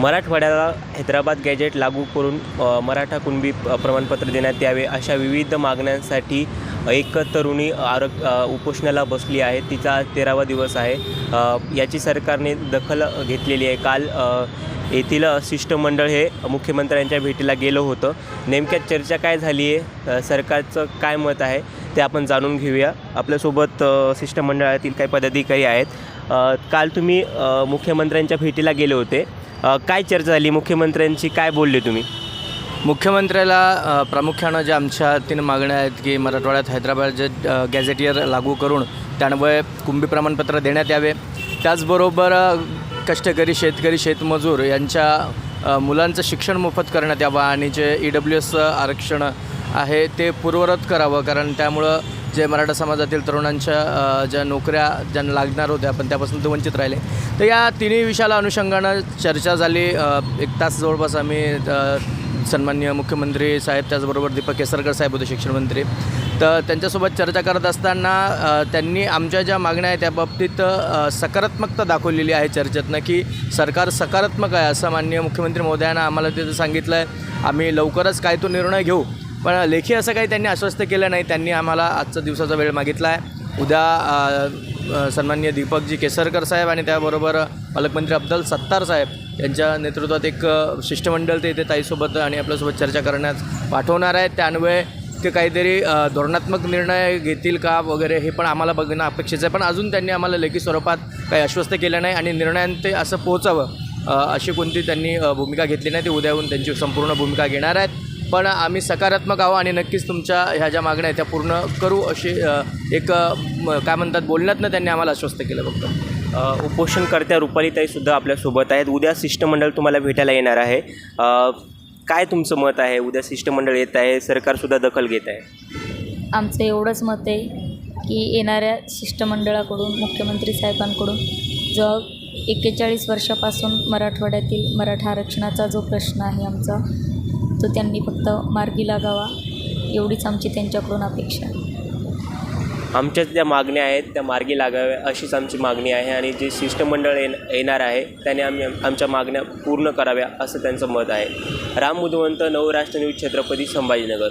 मराठवाड्याला हैदराबाद गॅजेट लागू करून मराठा कुणबी प्रमाणपत्र देण्यात यावे अशा विविध मागण्यांसाठी एक तरुणी आरोग उपोषणाला बसली आहे. तिचा आज तेरावा दिवस आहे. याची सरकारने दखल घेतलेली आहे. काल येथील शिष्टमंडळ हे मुख्यमंत्र्यांच्या भेटीला गेलं होतं. नेमक्या चर्चा काय झाली आहे? सरकारचं काय मत आहे? ते आपण जाणून घेऊया. आपल्यासोबत शिष्टमंडळातील काही पदाधिकारी आहेत. काल तुम्ही मुख्यमंत्र्यांच्या भेटीला गेले होते. अ, काय चर्चा झाली? मुख्यमंत्र्यांची काय बोलले तुम्ही? मुख्यमंत्र्याला अ, प्रामुख्यानं ज्या आमच्या तीन मागण्या आहेत की मराठवाड्यात हैदराबाद जे अ, गॅझेटियर लागू करून त्यान्वये कुंभी प्रमाणपत्र देण्यात यावे. त्याचबरोबर अ, कष्टकरी शेतकरी शेतमजूर यांच्या अ, मुलांचं शिक्षण मोफत करण्यात यावं आणि जे ई डब्ल्यू एस आरक्षण आहे ते पूर्वरत करावं कारण त्यामुळं जे मराठा समाजातील तरुणांच्या ज्या नोकऱ्या ज्यांना लागणार होत्या पण त्यापासून ते वंचित राहिले. तर या तिन्ही विषयाला अनुषंगानं चर्चा झाली. एक तास जवळपास आम्ही सन्मान्य मुख्यमंत्री साहेब त्याचबरोबर दीपक केसरकर साहेब होते शिक्षणमंत्री तर त्यांच्यासोबत चर्चा करत असताना त्यांनी आमच्या ज्या मागण्या आहेत त्या बाबतीत सकारात्मकता दाखवलेली आहे चर्चेतनं की सरकार सकारात्मक आहे असं माननीय मुख्यमंत्री महोदयांना आम्हाला तिथं सांगितलं आहे आम्ही लवकरच काय तो निर्णय घेऊ पण लेखी असं काही त्यांनी आश्वस्त केलं नाही. त्यांनी आम्हाला आजचा दिवसाचा वेळ मागितला आहे. उद्या सन्मान्य दीपकजी केसरकर साहेब आणि त्याबरोबर पालकमंत्री अब्दल सत्तार साहेब यांच्या नेतृत्वात एक शिष्टमंडल शिष्टमंडळ ते इथे ताईसोबत आणि आपल्यासोबत चर्चा करण्यास पाठवणार आहेत. त्यान्वये ते काहीतरी धोरणात्मक निर्णय घेतील का वगैरे हे पण आम्हाला बघणं अपेक्षित आहे. पण अजून त्यांनी आम्हाला लेखी स्वरूपात काही आश्वस्त केलं नाही आणि निर्णयांते असं पोहोचावं अशी कोणती त्यांनी भूमिका घेतली नाही. ते उद्या येऊन त्यांची संपूर्ण भूमिका घेणार आहेत. पण आम्ही सकारात्मक आहोत आणि नक्कीच तुमच्या ह्या ज्या मागण्या आहेत त्या पूर्ण करू अशी एक काय म्हणतात बोलण्यातनं त्यांनी आम्हाला आश्वस्त केलं फक्त. उपोषणकर्त्या रुपालीताईसुद्धा आपल्यासोबत आहेत. उद्या शिष्टमंडळ तुम्हाला भेटायला येणार आहे. काय तुमचं मत आहे? उद्या शिष्टमंडळ येत आहे सरकारसुद्धा दखल घेत आहे. आमचं एवढंच मत आहे की येणाऱ्या शिष्टमंडळाकडून मुख्यमंत्री साहेबांकडून जो एक्केचाळीस वर्षापासून मराठवाड्यातील मराठा आरक्षणाचा जो प्रश्न आहे आमचा तो त्यांनी फक्त मार्गी लागावा एवढीच आमची त्यांच्याकडून अपेक्षा आहे. आमच्या ज्या मागण्या आहेत त्या मार्गी लागाव्या अशीच आमची मागणी आहे आणि जे शिष्टमंडळ येण येणार आहे त्याने आम्ही आमच्या मागण्या पूर्ण कराव्या असं त्यांचं मत आहे. राम बुधवंत नवराष्ट्र न्यूज छत्रपती संभाजीनगर.